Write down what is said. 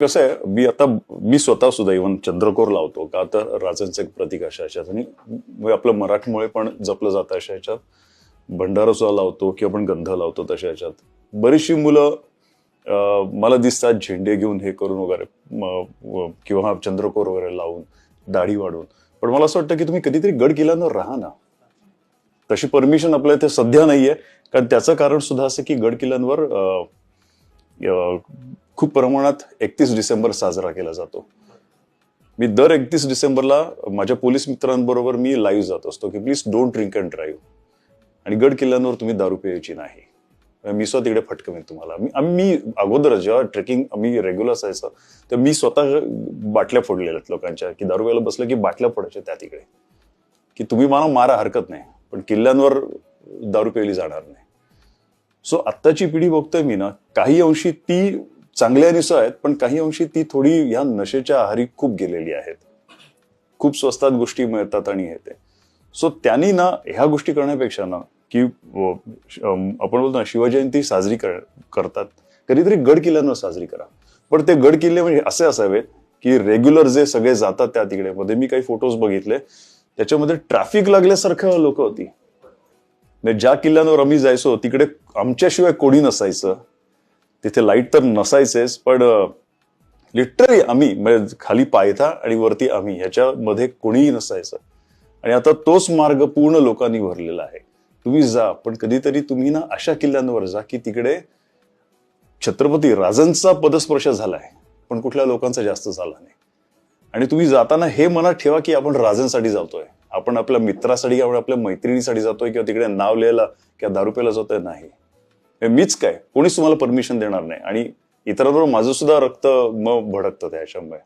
कसं आहे मी आता मी स्वतः सुद्धा इव्हन चंद्रकोर लावतो का तर राजांचं एक प्रतीक अशा ह्याच्यात आणि म्हणजे आपलं मराठमोळे पण जपलं जातं अशा ह्याच्यात भंडारा सुद्धा लावतो किंवा आपण गंध लावतो तशा ह्याच्यात बरीचशी मुलं अं, मला दिसतात झेंडे घेऊन हे करून वगैरे किंवा चंद्रकोर वगैरे लावून दाढी वाढवून पण मला असं वाटतं की तुम्ही कधीतरी गड किल्ल्यानं राहा ना. तशी परमिशन आपल्या इथे सध्या नाहीये. कारण त्याचं कारण सुद्धा असं की गड किल्ल्यांवर खूप प्रमाणात एकतीस डिसेंबर साजरा केला जातो. मी दर एकतीस डिसेंबरला माझ्या पोलीस मित्रांबरोबर मी लाईव्ह जात असतो की please don't drink and drive आणि गड किल्ल्यांवर तुम्ही दारू प्यायची नाही. मी स्वतः तिकडे फटकवेन तुम्हाला. मी आम्ही अगोदर जेव्हा ट्रेकिंग आम्ही रेग्युलर असायचं तर मी स्वतः बाटल्या फोडलेल्या लोकांच्या की दारू प्यायला बसलं की बाटल्या फोडायच्या त्या तिकडे. की तुम्ही मला मारा हरकत नाही पण किल्ल्यांवर दारू प्यायली जाणार नाही. सो आत्ताची पिढी बघतोय मी ना काही अंशी ती चांगल्या निसं आहेत पण काही अंशी ती थोडी ह्या नशेच्या आहारी खूप गेलेली आहेत. खूप स्वस्तात गोष्टी मिळतात आणि हे ते. सो त्यांनी ना ह्या गोष्टी करण्यापेक्षा ना की आपण बोलतो ना शिवजयंती साजरी कर- करतात. कधीतरी गड किल्ल्यांवर साजरी करा. पण ते गड किल्ले म्हणजे असे असावेत की रेग्युलर जे सगळे जातात त्या तिकडे मध्ये मी काही फोटोज बघितले त्याच्यामध्ये ट्रॅफिक लागल्यासारखं लोक होती. म्हणजे ज्या किल्ल्यांवर आम्ही जायचो तिकडे आमच्याशिवाय कोणी नसायचं. तिथे लाइट तर नसायचेच पण लिटरली आम्ही म्हणजे खाली पायथा आणि वरती आम्ही ह्याच्यामध्ये कोणीही नसायचं. आणि आता तोच मार्ग पूर्ण लोकांनी भरलेला आहे. तुम्ही जा पण कधीतरी तुम्ही ना अशा किल्ल्यांवर जा की तिकडे छत्रपती राजांचा पदस्पर्श झाला आहे पण कुठल्या लोकांचा जास्त झाला नाही. आणि तुम्ही जाताना हे मनात ठेवा की आपण राजांसाठी जातोय. आपण आपल्या मित्रासाठी किंवा आपल्या मैत्रिणीसाठी जातोय किंवा तिकडे नाव लिहायला किंवा दारू प्यायला जातोय नाही. मीच काय? कोणीच तुम्हाला परमिशन देणार नाही. आणि इतरांबरोबर माझं सुद्धा रक्त मग भडकतं त्याच्यामुळे